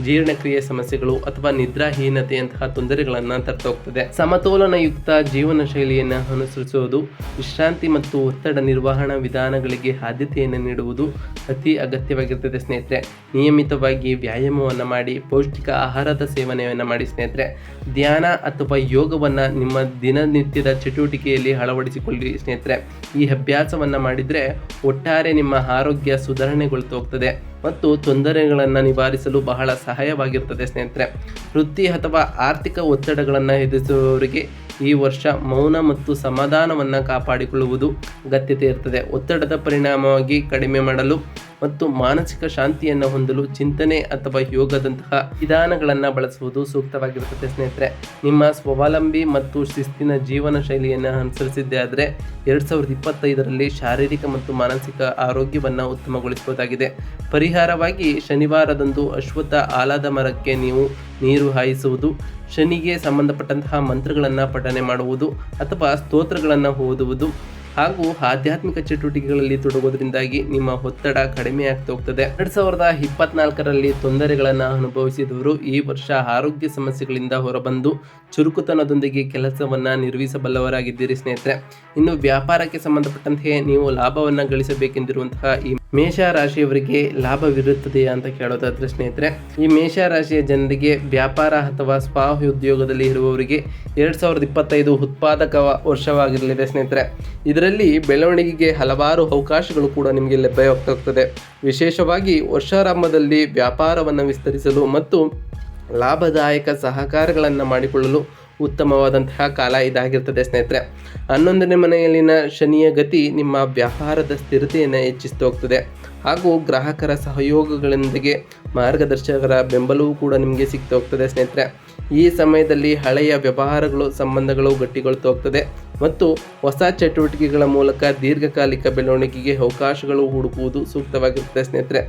ಜೀರ್ಣಕ್ರಿಯೆ ಸಮಸ್ಯೆಗಳು ಅಥವಾ ನಿದ್ರಾಹೀನತೆಯಂತಹ ತೊಂದರೆಗಳನ್ನು ತರ್ತೋಗ್ತದೆ. ಸಮತೋಲನಯುಕ್ತ ಜೀವನ ಶೈಲಿಯನ್ನು ಅನುಸರಿಸುವುದು ವಿಶ್ರಾಂತಿ ಮತ್ತು ಒತ್ತಡ ನಿರ್ವಹಣಾ ವಿಧಾನಗಳಿಗೆ ಆದ್ಯತೆಯನ್ನು ನೀಡುವುದು ಅತಿ ಅಗತ್ಯವಾಗಿರ್ತದೆ ಸ್ನೇಹಿತರೆ. ನಿಯಮಿತವಾಗಿ ವ್ಯಾಯಾಮವನ್ನು ಮಾಡಿ, ಪೌಷ್ಟಿಕ ಆಹಾರದ ಸೇವನೆಯನ್ನು ಮಾಡಿ ಸ್ನೇಹಿತರೆ. ಧ್ಯಾನ ಅಥವಾ ಯೋಗವನ್ನು ನಿಮ್ಮ ದಿನನಿತ್ಯದ ಚಟುವಟಿಕೆಯಲ್ಲಿ ಅಳವಡಿಸಿಕೊಳ್ಳಿ ಸ್ನೇಹಿತರೆ. ಈ ಅಭ್ಯಾಸವನ್ನು ಮಾಡಿದರೆ ಒಟ್ಟಾರೆ ನಿಮ್ಮ ಆರೋಗ್ಯ ಸುಧಾರಣೆಗೊಳ್ತಾ ಹೋಗ್ತದೆ ಮತ್ತು ತೊಂದರೆಗಳನ್ನು ನಿವಾರಿಸಲು ಬಹಳ ಸಹಾಯವಾಗಿರ್ತದೆ ಸ್ನೇಹಿತರೆ. ವೃತ್ತಿ ಅಥವಾ ಆರ್ಥಿಕ ಒತ್ತಡಗಳನ್ನು ಎದುರಿಸುವವರಿಗೆ ಈ ವರ್ಷ ಮೌನ ಮತ್ತು ಸಮಾಧಾನವನ್ನು ಕಾಪಾಡಿಕೊಳ್ಳುವುದು ಅಗತ್ಯತೆ ಇರ್ತದೆ. ಒತ್ತಡದ ಪರಿಣಾಮವಾಗಿ ಕಡಿಮೆ ಮಾಡಲು ಮತ್ತು ಮಾನಸಿಕ ಶಾಂತಿಯನ್ನು ಹೊಂದಲು ಚಿಂತನೆ ಅಥವಾ ಯೋಗದಂತಹ ವಿಧಾನಗಳನ್ನು ಬಳಸುವುದು ಸೂಕ್ತವಾಗಿರುತ್ತದೆ ಸ್ನೇಹಿತರೆ. ನಿಮ್ಮ ಸ್ವಾವಲಂಬಿ ಮತ್ತು ಶಿಸ್ತಿನ ಜೀವನ ಶೈಲಿಯನ್ನು ಅನುಸರಿಸಿದ್ದೇ ಆದರೆ ಎರಡು ಸಾವಿರದ ಇಪ್ಪತ್ತೈದರಲ್ಲಿ ಶಾರೀರಿಕ ಮತ್ತು ಮಾನಸಿಕ ಆರೋಗ್ಯವನ್ನು ಉತ್ತಮಗೊಳಿಸಬಹುದಾಗಿದೆ. ಪರಿಹಾರವಾಗಿ ಶನಿವಾರದಂದು ಅಶ್ವತ್ಥ ಆಲದ ಮರಕ್ಕೆ ನೀವು ನೀರು ಹಾಯಿಸುವುದು, ಶನಿಗೆ ಸಂಬಂಧಪಟ್ಟಂತಹ ಮಂತ್ರಗಳನ್ನು ಪಠನೆ ಮಾಡುವುದು ಅಥವಾ ಸ್ತೋತ್ರಗಳನ್ನು ಓದುವುದು ಹಾಗೂ ಆಧ್ಯಾತ್ಮಿಕ ಚಟುವಟಿಕೆಗಳಲ್ಲಿ ತೊಡಗುವುದರಿಂದಾಗಿ ನಿಮ್ಮ ಒತ್ತಡ ಕಡಿಮೆ ಆಗ್ತಾ ಹೋಗ್ತದೆ. ಎರಡ್ ಸಾವಿರದ ಇಪ್ಪತ್ನಾಲ್ಕರಲ್ಲಿ ತೊಂದರೆಗಳನ್ನು ಅನುಭವಿಸಿದವರು ಈ ವರ್ಷ ಆರೋಗ್ಯ ಸಮಸ್ಯೆಗಳಿಂದ ಹೊರಬಂದು ಚುರುಕುತನದೊಂದಿಗೆ ಕೆಲಸವನ್ನ ನಿರ್ವಹಿಸಬಲ್ಲವರಾಗಿದ್ದೀರಿ ಸ್ನೇಹಿತರೆ. ಇನ್ನು ವ್ಯಾಪಾರಕ್ಕೆ ಸಂಬಂಧಪಟ್ಟಂತೆ ನೀವು ಲಾಭವನ್ನು ಗಳಿಸಬೇಕೆಂದಿರುವಂತಹ ಈ ಮೇಷ ರಾಶಿಯವರಿಗೆ ಲಾಭವಿರುತ್ತದೆ ಅಂತ ಕೇಳೋದಾದ್ರೆ ಸ್ನೇಹಿತರೆ, ಈ ಮೇಷ ರಾಶಿಯ ಜನರಿಗೆ ವ್ಯಾಪಾರ ಅಥವಾ ಸ್ಪಾ ಉದ್ಯೋಗದಲ್ಲಿ ಇರುವವರಿಗೆ ಎರಡ್ ಸಾವಿರದ ಇಪ್ಪತ್ತೈದು ಉತ್ಪಾದಕ ವರ್ಷವಾಗಿರಲಿದೆ ಸ್ನೇಹಿತರೆ. ಇದರಲ್ಲಿ ಬೆಳವಣಿಗೆಗೆ ಹಲವಾರು ಅವಕಾಶಗಳು ಕೂಡ ನಿಮಗೆ ಲಭ್ಯವಾಗ್ತಾ ವಿಶೇಷವಾಗಿ ವರ್ಷಾರಂಭದಲ್ಲಿ ವ್ಯಾಪಾರವನ್ನು ವಿಸ್ತರಿಸಲು ಮತ್ತು ಲಾಭದಾಯಕ ಸಹಕಾರಗಳನ್ನು ಮಾಡಿಕೊಳ್ಳಲು ಉತ್ತಮವಾದಂತಹ ಕಾಲ ಇದಾಗಿರ್ತದೆ, ಸ್ನೇಹಿತರೆ. ಹನ್ನೊಂದನೇ ಮನೆಯಲ್ಲಿನ ಶನಿಯ ಗತಿ ನಿಮ್ಮ ವ್ಯವಹಾರದ ಸ್ಥಿರತೆಯನ್ನು ಹೆಚ್ಚಿಸ್ತಾ ಹೋಗ್ತದೆ. ಹಾಗೂ ಗ್ರಾಹಕರ ಸಹಯೋಗಗಳೊಂದಿಗೆ ಮಾರ್ಗದರ್ಶಕರ ಬೆಂಬಲವೂ ಕೂಡ ನಿಮಗೆ ಸಿಗ್ತಾ ಹೋಗ್ತದೆ, ಸ್ನೇಹಿತರೆ. ಈ ಸಮಯದಲ್ಲಿ ಹಳೆಯ ವ್ಯವಹಾರಗಳು, ಸಂಬಂಧಗಳು ಗಟ್ಟಿಗೊಳ್ತಾ ಹೋಗ್ತದೆ. ಮತ್ತು ಹೊಸ ಚಟುವಟಿಕೆಗಳ ಮೂಲಕ ದೀರ್ಘಕಾಲಿಕ ಬೆಳವಣಿಗೆಗೆ ಅವಕಾಶಗಳು ಹುಡುಕುವುದು ಸೂಕ್ತವಾಗಿರುತ್ತದೆ ಸ್ನೇಹಿತರೆ.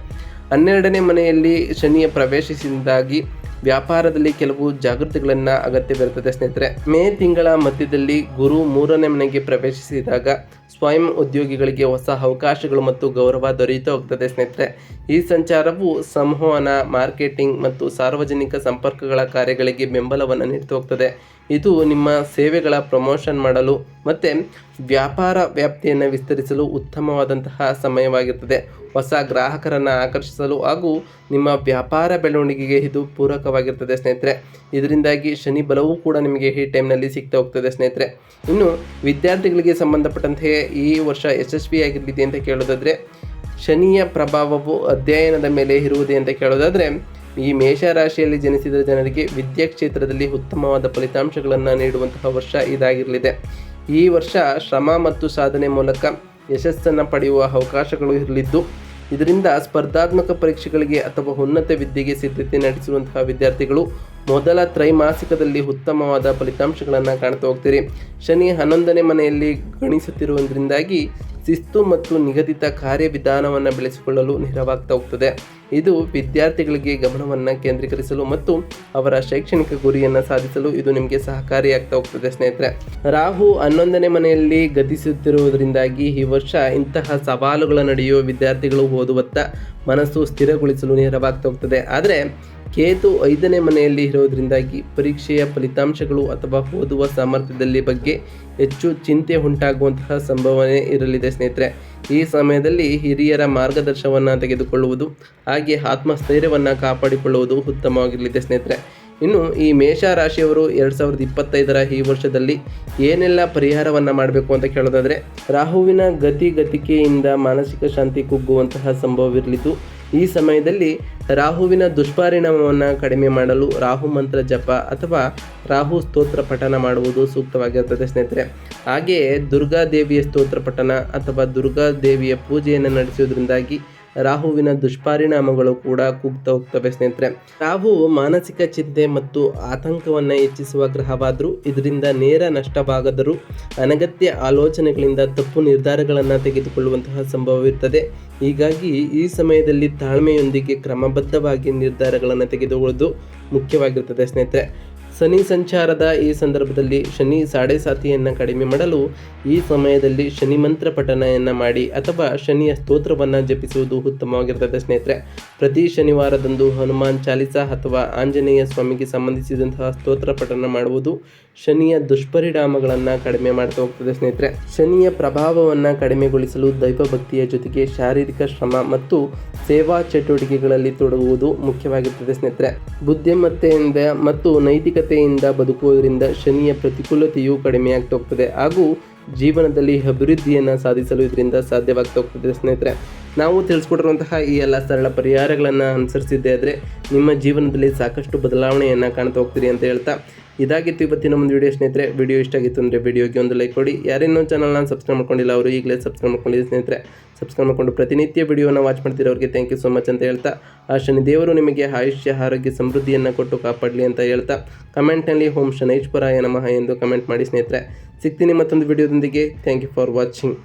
ಹನ್ನೆರಡನೇ ಮನೆಯಲ್ಲಿ ಶನಿಯ ಪ್ರವೇಶಿಸಿದಾಗಿ ವ್ಯಾಪಾರದಲ್ಲಿ ಕೆಲವು ಜಾಗೃತಿಗಳನ್ನು ಅಗತ್ಯವಿರುತ್ತದೆ ಸ್ನೇಹಿತರೆ, ಮೇ ತಿಂಗಳ ಮಧ್ಯದಲ್ಲಿ ಗುರು ಮೂರನೇ ಮನೆಗೆ ಪ್ರವೇಶಿಸಿದಾಗ ಸ್ವಯಂ ಉದ್ಯೋಗಿಗಳಿಗೆ ಹೊಸ ಅವಕಾಶಗಳು ಮತ್ತು ಗೌರವ ದೊರೆಯುತ್ತಾ ಹೋಗ್ತದೆ. ಸ್ನೇಹಿತರೆ, ಈ ಸಂಚಾರವು ಸಂವಹನ, ಮಾರ್ಕೆಟಿಂಗ್ ಮತ್ತು ಸಾರ್ವಜನಿಕ ಸಂಪರ್ಕಗಳ ಕಾರ್ಯಗಳಿಗೆ ಬೆಂಬಲವನ್ನು ನೀಡ್ತಾ ಹೋಗ್ತದೆ. ಇದು ನಿಮ್ಮ ಸೇವೆಗಳ ಪ್ರಮೋಷನ್ ಮಾಡಲು ಮತ್ತು ವ್ಯಾಪಾರ ವ್ಯಾಪ್ತಿಯನ್ನು ವಿಸ್ತರಿಸಲು ಉತ್ತಮವಾದಂತಹ ಸಮಯವಾಗಿರ್ತದೆ. ಹೊಸ ಗ್ರಾಹಕರನ್ನು ಆಕರ್ಷಿಸಲು ಹಾಗೂ ನಿಮ್ಮ ವ್ಯಾಪಾರ ಬೆಳವಣಿಗೆಗೆ ಇದು ಪೂರಕವಾಗಿರ್ತದೆ ಸ್ನೇಹಿತರೆ. ಇದರಿಂದಾಗಿ ಶನಿ ಬಲವೂ ಕೂಡ ನಿಮಗೆ ಈ ಟೈಮ್ನಲ್ಲಿ ಸಿಗ್ತಾ ಹೋಗ್ತದೆ ಸ್ನೇಹಿತರೆ. ಇನ್ನು ವಿದ್ಯಾರ್ಥಿಗಳಿಗೆ ಸಂಬಂಧಪಟ್ಟಂತೆ ಈ ವರ್ಷ ಯಶಸ್ವಿಯಾಗಿರಲಿದೆ ಅಂತ ಕೇಳೋದಾದರೆ, ಶನಿಯ ಪ್ರಭಾವವು ಅಧ್ಯಯನದ ಮೇಲೆ ಇರುವುದೇ ಅಂತ ಕೇಳೋದಾದರೆ ಈ ಮೇಷರಾಶಿಯಲ್ಲಿ ಜನಿಸಿದ ಜನರಿಗೆ ವಿದ್ಯಾ ಕ್ಷೇತ್ರದಲ್ಲಿ ಉತ್ತಮವಾದ ಫಲಿತಾಂಶಗಳನ್ನು ನೀಡುವಂತಹ ವರ್ಷ ಇದಾಗಿರಲಿದೆ. ಈ ವರ್ಷ ಶ್ರಮ ಮತ್ತು ಸಾಧನೆ ಮೂಲಕ ಯಶಸ್ಸನ್ನು ಪಡೆಯುವ ಅವಕಾಶಗಳು ಇರಲಿದ್ದು, ಇದರಿಂದ ಸ್ಪರ್ಧಾತ್ಮಕ ಪರೀಕ್ಷೆಗಳಿಗೆ ಅಥವಾ ಉನ್ನತ ವಿದ್ಯೆಗೆ ಸಿದ್ಧತೆ ನಡೆಸುವಂತಹ ವಿದ್ಯಾರ್ಥಿಗಳು ಮೊದಲ ತ್ರೈಮಾಸಿಕದಲ್ಲಿ ಉತ್ತಮವಾದ ಫಲಿತಾಂಶಗಳನ್ನು ಕಾಣ್ತಾ ಹೋಗ್ತೀರಿ. ಶನಿ ಹನ್ನೊಂದನೇ ಮನೆಯಲ್ಲಿ ಗಣಿಸುತ್ತಿರುವುದರಿಂದಾಗಿ ಶಿಸ್ತು ಮತ್ತು ನಿಗದಿತ ಕಾರ್ಯವಿಧಾನವನ್ನು ಬೆಳೆಸಿಕೊಳ್ಳಲು ನೆರವಾಗ್ತಾ ಹೋಗ್ತದೆ. ಇದು ವಿದ್ಯಾರ್ಥಿಗಳಿಗೆ ಗಮನವನ್ನು ಕೇಂದ್ರೀಕರಿಸಲು ಮತ್ತು ಅವರ ಶೈಕ್ಷಣಿಕ ಗುರಿಯನ್ನು ಸಾಧಿಸಲು ಇದು ನಿಮಗೆ ಸಹಕಾರಿಯಾಗ್ತಾ ಹೋಗ್ತದೆ ಸ್ನೇಹಿತರೆ. ರಾಹು ಹನ್ನೊಂದನೇ ಮನೆಯಲ್ಲಿ ಗತಿಸುತ್ತಿರುವುದರಿಂದಾಗಿ ಈ ವರ್ಷ ಇಂತಹ ಸವಾಲುಗಳ ನಡೆಯುವ ವಿದ್ಯಾರ್ಥಿಗಳು ಓದುವತ್ತ ಮನಸ್ಸು ಸ್ಥಿರಗೊಳಿಸಲು ನೆರವಾಗ್ತಾ ಹೋಗ್ತದೆ. ಆದರೆ ಕೇತು ಐದನೇ ಮನೆಯಲ್ಲಿ ಇರೋದ್ರಿಂದಾಗಿ ಪರೀಕ್ಷೆಯ ಫಲಿತಾಂಶಗಳು ಅಥವಾ ಓದುವ ಸಾಮರ್ಥ್ಯದಲ್ಲಿ ಬಗ್ಗೆ ಹೆಚ್ಚು ಚಿಂತೆ ಉಂಟಾಗುವಂತಹ ಸಂಭವನೆ ಇರಲಿದೆ ಸ್ನೇಹಿತರೆ. ಈ ಸಮಯದಲ್ಲಿ ಹಿರಿಯರ ಮಾರ್ಗದರ್ಶನವನ್ನು ತೆಗೆದುಕೊಳ್ಳುವುದು ಹಾಗೆ ಆತ್ಮಸ್ಥೈರ್ಯವನ್ನು ಕಾಪಾಡಿಕೊಳ್ಳುವುದು ಉತ್ತಮವಾಗಿರಲಿದೆ ಸ್ನೇಹಿತರೆ. ಇನ್ನು ಈ ಮೇಷ ರಾಶಿಯವರು ಎರಡು ಸಾವಿರದ ಇಪ್ಪತ್ತೈದರ ಈ ವರ್ಷದಲ್ಲಿ ಏನೆಲ್ಲ ಪರಿಹಾರವನ್ನು ಮಾಡಬೇಕು ಅಂತ ಕೇಳೋದಾದರೆ, ರಾಹುವಿನ ಗತಿಗತಿಕೆಯಿಂದ ಮಾನಸಿಕ ಶಾಂತಿ ಕುಗ್ಗುವಂತಹ ಸಂಭವವಿರಲಿದ್ದು, ಈ ಸಮಯದಲ್ಲಿ ರಾಹುವಿನ ದುಷ್ಪರಿಣಾಮವನ್ನು ಕಡಿಮೆ ಮಾಡಲು ರಾಹು ಮಂತ್ರ ಜಪ ಅಥವಾ ರಾಹು ಸ್ತೋತ್ರ ಪಠನ ಮಾಡುವುದು ಸೂಕ್ತವಾಗಿರುತ್ತದೆ ಸ್ನೇಹಿತರೆ. ಹಾಗೆಯೇ ದುರ್ಗಾದೇವಿಯ ಸ್ತೋತ್ರ ಪಠನ ಅಥವಾ ದುರ್ಗಾದೇವಿಯ ಪೂಜೆಯನ್ನು ನಡೆಸುವುದರಿಂದಾಗಿ ರಾಹುವಿನ ದುಷ್ಪರಿಣಾಮಗಳು ಕೂಡ ಕುಗ್ತಾ ಹೋಗ್ತವೆ ಸ್ನೇಹಿತರೆ. ರಾಹು ಮಾನಸಿಕ ಚಿಂತೆ ಮತ್ತು ಆತಂಕವನ್ನು ಹೆಚ್ಚಿಸುವ ಗ್ರಹವಾದರೂ, ಇದರಿಂದ ನೇರ ನಷ್ಟವಾಗದರೂ ಅನಗತ್ಯ ಆಲೋಚನೆಗಳಿಂದ ತಪ್ಪು ನಿರ್ಧಾರಗಳನ್ನು ತೆಗೆದುಕೊಳ್ಳುವಂತಹ ಸಂಭವವಿರುತ್ತದೆ ಹೀಗಾಗಿ ಈ ಸಮಯದಲ್ಲಿ ತಾಳ್ಮೆಯೊಂದಿಗೆ ಕ್ರಮಬದ್ಧವಾಗಿ ನಿರ್ಧಾರಗಳನ್ನು ತೆಗೆದುಕೊಳ್ಳುವುದು ಮುಖ್ಯವಾಗಿರುತ್ತದೆ ಸ್ನೇಹಿತರೆ. ಶನಿ ಸಂಚಾರದ ಈ ಸಂದರ್ಭದಲ್ಲಿ ಶನಿ ಸಾಡೆ ಸಾತಿಯನ್ನು ಕಡಿಮೆ ಮಾಡಲು ಈ ಸಮಯದಲ್ಲಿ ಶನಿ ಮಂತ್ರ ಪಠನೆಯನ್ನು ಮಾಡಿ ಅಥವಾ ಶನಿಯ ಸ್ತೋತ್ರವನ್ನು ಜಪಿಸುವುದು ಉತ್ತಮವಾಗಿರ್ತದೆ ಸ್ನೇಹಿತರೆ. ಪ್ರತಿ ಶನಿವಾರದಂದು ಹನುಮಾನ್ ಚಾಲಿಸ ಅಥವಾ ಆಂಜನೇಯ ಸ್ವಾಮಿಗೆ ಸಂಬಂಧಿಸಿದಂತಹ ಸ್ತೋತ್ರ ಪಠನ ಮಾಡುವುದು ಶನಿಯ ದುಷ್ಪರಿಣಾಮಗಳನ್ನು ಕಡಿಮೆ ಮಾಡ್ತಾ ಹೋಗ್ತದೆ ಸ್ನೇಹಿತರೆ. ಶನಿಯ ಪ್ರಭಾವವನ್ನು ಕಡಿಮೆಗೊಳಿಸಲು ದೈವಭಕ್ತಿಯ ಜೊತೆಗೆ ಶಾರೀರಿಕ ಶ್ರಮ ಮತ್ತು ಸೇವಾ ಚಟುವಟಿಕೆಗಳಲ್ಲಿ ತೊಡಗುವುದು ಮುಖ್ಯವಾಗಿರ್ತದೆ ಸ್ನೇಹಿತರೆ. ಬುದ್ಧಿಮತ್ತೆಯಿಂದ ಮತ್ತು ನೈತಿಕತೆಯಿಂದ ಬದುಕುವುದರಿಂದ ಶನಿಯ ಪ್ರತಿಕೂಲತೆಯು ಕಡಿಮೆಯಾಗ್ತಾ ಹೋಗ್ತದೆ ಹಾಗೂ ಜೀವನದಲ್ಲಿ ಅಭಿವೃದ್ಧಿಯನ್ನು ಸಾಧಿಸಲು ಇದರಿಂದ ಸಾಧ್ಯವಾಗ್ತಾ ಹೋಗ್ತದೆ ಸ್ನೇಹಿತರೆ. ನಾವು ತಿಳಿಸ್ಕೊಟ್ಟಿರುವಂತಹ ಈ ಎಲ್ಲ ಸರಳ ಪರಿಹಾರಗಳನ್ನು ಅನುಸರಿಸಿದ್ದೇ ಆದರೆ ನಿಮ್ಮ ಜೀವನದಲ್ಲಿ ಸಾಕಷ್ಟು ಬದಲಾವಣೆಯನ್ನು ಕಾಣ್ತಾ ಹೋಗ್ತೀರಿ ಅಂತ ಹೇಳ್ತಾ ಇದಾಗಿತ್ತು ಇವತ್ತಿನ ಒಂದು ವಿಡಿಯೋ ಸ್ನೇಹಿತರೆ ವಿಡಿಯೋ ಇಷ್ಟ ಆಗಿತ್ತು ಅಂದರೆ ವಿಡಿಯೋಗೆ ಒಂದು ಲೈಕ್ ಕೊಡಿ. ಯಾರೇನೋ ಚಾನಲ್ನ ಸಬ್ಸ್ಕ್ರೈಬ್ ಮಾಡ್ಕೊಂಡಿಲ್ಲ, ಅವರು ಈಗಲೇ ಸಬ್ಸ್ಕ್ರೈಬ್ ಮಾಡ್ಕೊಂಡಿದ್ದು ಸ್ನೇಹಿತರೆ. ಸಬ್ಸ್ಕ್ರೈಬ್ ಮಾಡ್ಕೊಂಡು ಪ್ರತಿನಿತ್ಯ ವಿಡಿಯೋನ ವಾಚ್ ಮಾಡ್ತಿರೋರಿಗೆ ಥ್ಯಾಂಕ್ ಯು ಸೊ ಮಚ್ ಅಂತ ಹೇಳ್ತಾ, ಆ ಶನಿ ದೇವರು ನಿಮಗೆ ಆಯುಷ್ಯ, ಆರೋಗ್ಯ, ಸಮೃದ್ಧಿಯನ್ನು ಕೊಟ್ಟು ಕಾಪಾಡಲಿ ಅಂತ ಹೇಳ್ತಾ ಕಮೆಂಟ್ನಲ್ಲಿ ಓಂ ಶನೈಶ್ವರಾಯ ನಮಃ ಎಂದು ಕಮೆಂಟ್ ಮಾಡಿ ಸ್ನೇಹಿತರೆ. ಸಿಗ್ತೀನಿ ಮತ್ತೊಂದು ವಿಡಿಯೋದೊಂದಿಗೆ ಥ್ಯಾಂಕ್ ಯು ಫಾರ್ ವಾಚಿಂಗ್